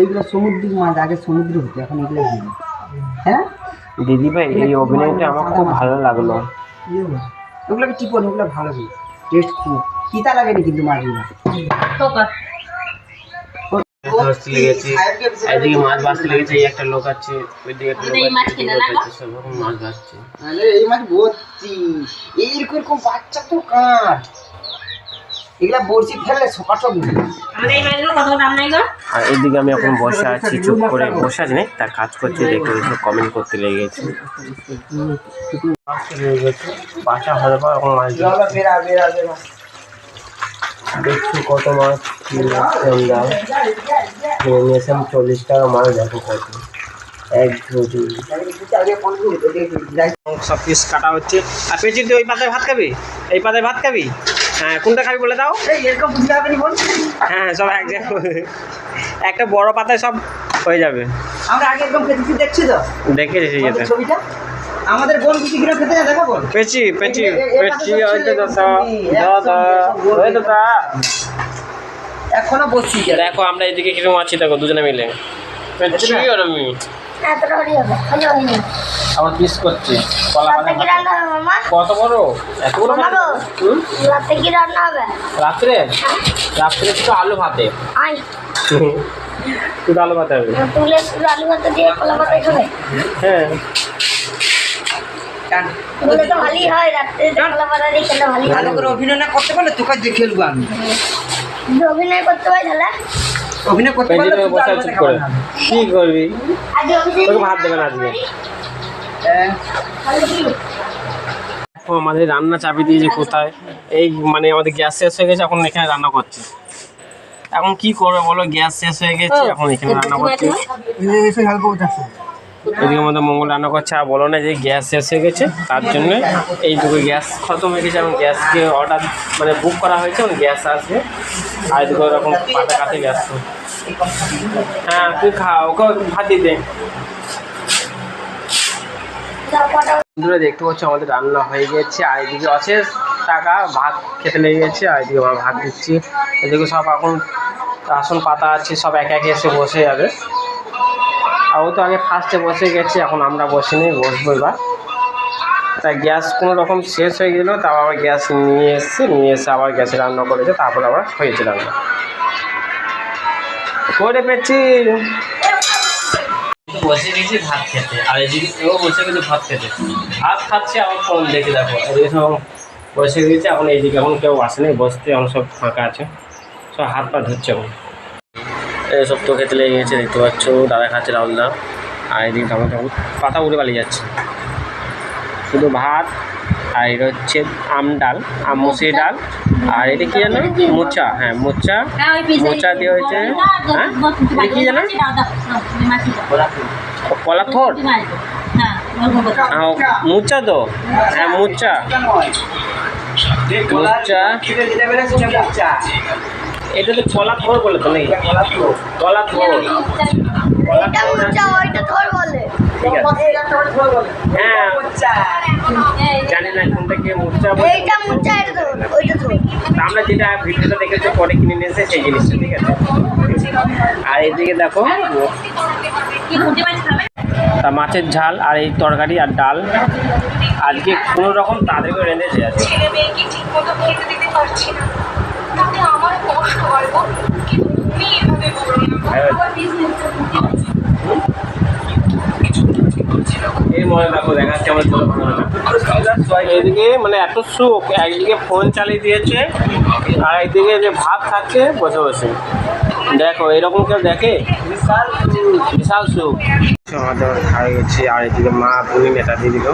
এইগুলো সমুদ্রিক মাছ আগে সমুদ্র হতো এখন এগুলো হ্যাঁ দিদি ভাই এই অভিনয়টা আমার খুব ভালো লাগল। ওগুলোকে টিপন? ওগুলো ভালো টেস্ট খুব তিতা লাগেনি কিন্তু মাছগুলো। ধরতে লেগেছে এদিকে মাছ লেগেছে এই একটা লোক আছে ওইদিকে একটা লোক আছে এদিকে সব রকম মাছ ভাজছে তাহলে এই মাছ ভর্তি এইরকম বাচ্চা তো কাঠ এগুলা বড়শি ফেললে সকাল সব আর এইদিকে আমি এখন বসে আছি চুপ করে বসে আছি তার কাজ করছি দেখে কমেন্ট করতে লেগে গেছে। মাছ লেগে গেছে বাসা হলে পর এখন মাছ চলো, বেরা বেরা বেরা দেখছি কত মাছ নিয়ে আমরা নিয়েছিলাম চল্লিশ টাকা মাছ দেখো কত। এক ঝুড়ি সব পিস কাটা হচ্ছে। আর পেঁচি তুই ওই পাতায় ভাত খাবি? এই পাতায় ভাত খাবি? হ্যাঁ কোনটা খাবি বলে দাও? এই এরকম বুঝতে হবে নি বল হ্যাঁ সব এক জায়গায় একটা বড় পাতায় সব হয়ে যাবে। আমরা আগে খেতে দেখছি তো। দেখেছি যেতে ছবিটা। আমাদের বোন কিছু কিলো খেতে যায় দেখাবো পেঁচি পেঁচি এ- এ- এ ওই তো দাদা দাদা ওই তো দাদা এখনও বসছি দেখো আমরা এদিকে কীরকম আছি দেখো দুজনে মিলে। পেঁচি আর আমি। হয়নি আবার পিস করছি। কত বড়? এত বড় রাতে কি রান্না হবে? রাত্রে? রাত্রে একটু আলু ভাতে। আই শুধু আলু ভাতে হবে। তুলে আলু ভাতে দিয়ে কলা পাতায় খাবে? হ্যাঁ বলে তো ভালোই হয় রাত্রে কলা পাতা দিয়ে খেলে ভালোই ভালো করে অভিনয় না করতে পারলে তোকে দেখে নেব আমি। অভিনয় করতে হয় তাহলে? অভিনয় করতে পারলে তুমি তুই বসে আলাদা চুপ খাবার করে খাবি। কি করবি? তোকে ভাত দেবে না আজকে। আমাদের রান্না চাবি দিয়েছে কোথায় এই মানে আমাদের গ্যাস শেষ হয়ে গেছে এখন এখানে রান্না করছি। এখন কি করবে বলো? গ্যাস শেষ হয়ে গেছে এখন এখানে রান্না করছি। এদিকে আমাদের মঙ্গল রান্না করছে, আর বলো না যে গ্যাস শেষ হয়ে গেছে, তার জন্য এই দুটো গ্যাস খতম হয়ে গেছে, এবং গ্যাসকে অর্ডার মানে বুক করা হয়েছে, এবং গ্যাস আসবে। আর এদিকে ওরকম পাতা কাছে গ্যাস হ্যাঁ তুই খা, ওকে ভাত দিয়ে দে। বন্ধুরা, দেখতে পাচ্ছ আমাদের রান্না হয়ে গেছে, আর এদিকে অশেষ টাকা ভাত খেতে লেগে গেছে, আর এদিকে ভাত দিচ্ছি। এদিকে সব এখন রাসন পাতা আছে, সব একে একে এসে বসে যাবে। ও তো আগে ফার্স্টে বসে গেছে, এখন আমরা বসে নেই, বসবো এবার। তা গ্যাস কোনো রকম শেষ হয়ে গেলো, তাও আবার গ্যাস নিয়ে এসছে, নিয়ে এসে আবার গ্যাসে রান্না করেছে, তারপর আবার হয়েছে রান্না। করে পেয়েছি। বসে গেছি ভাত খেতে, আর এদিকে ও বসে গেছে ভাত খেতে। ভাত খাচ্ছে, আবার ফোন দেখে দেখো, এদিকে সব বসে গেছে, এখন এইদিকে এখন কেউ আসেনি, বসতে এখন সব ফাঁকা আছে। সব হাত পা ধুচ্ছে এখন। সব তো খেতে লেগে গেছে, দেখতে পাচ্ছ, দাদা খাচ্ছে রাহুলদা আর এদিন এদিকে টমেটো পাতা উড়ে পালিয়ে যাচ্ছে। শুধু ভাত, আর এটা হচ্ছে আম ডাল, আম মুসি ডাল, আর এটা কি জানো? মোচা হ্যাঁ মোচা। মোচা দিয়ে হয়েছে হ্যাঁ? কি জানো? কলা থোর মোচা তো? হ্যাঁ মোচা। মোচা। এটা তো কলা থোর বলে তো নাকি কলা থোর এটা মুচা ওইটা ধর বলে। হ্যাঁ। জানি না কোনটা কি মোচা বলে এইটা মুচা এটা ধর ওইটা ধর। আমরা যেটা ভিডিওটা দেখেছি পরে কিনে নিয়ে এসে সেই জিনিসটা ঠিক আছে? আর এদিকে দেখো তা মাছের ঝাল আর এই তরকারি আর ডাল আজকে কোনো রকম তাদেরকে রেঁধেছে আছে ছেলে মেয়েকে ঠিক খেতে দিতে পারছি না? তাতে আমার কষ্ট হয় গো। তুমি এভাবে বলো এই মনে এইদিকে মানে এত সুখ একদিকে ফোন চালিয়ে দিয়েছে আর একদিকে যে ভাত খাচ্ছে বসে বসে। দেখো এরকম কেউ দেখে বিশাল বিশাল সুখ আমাদের খাই হচ্ছে আর এদিকে মা বুনি নেতা দিয়ে দিল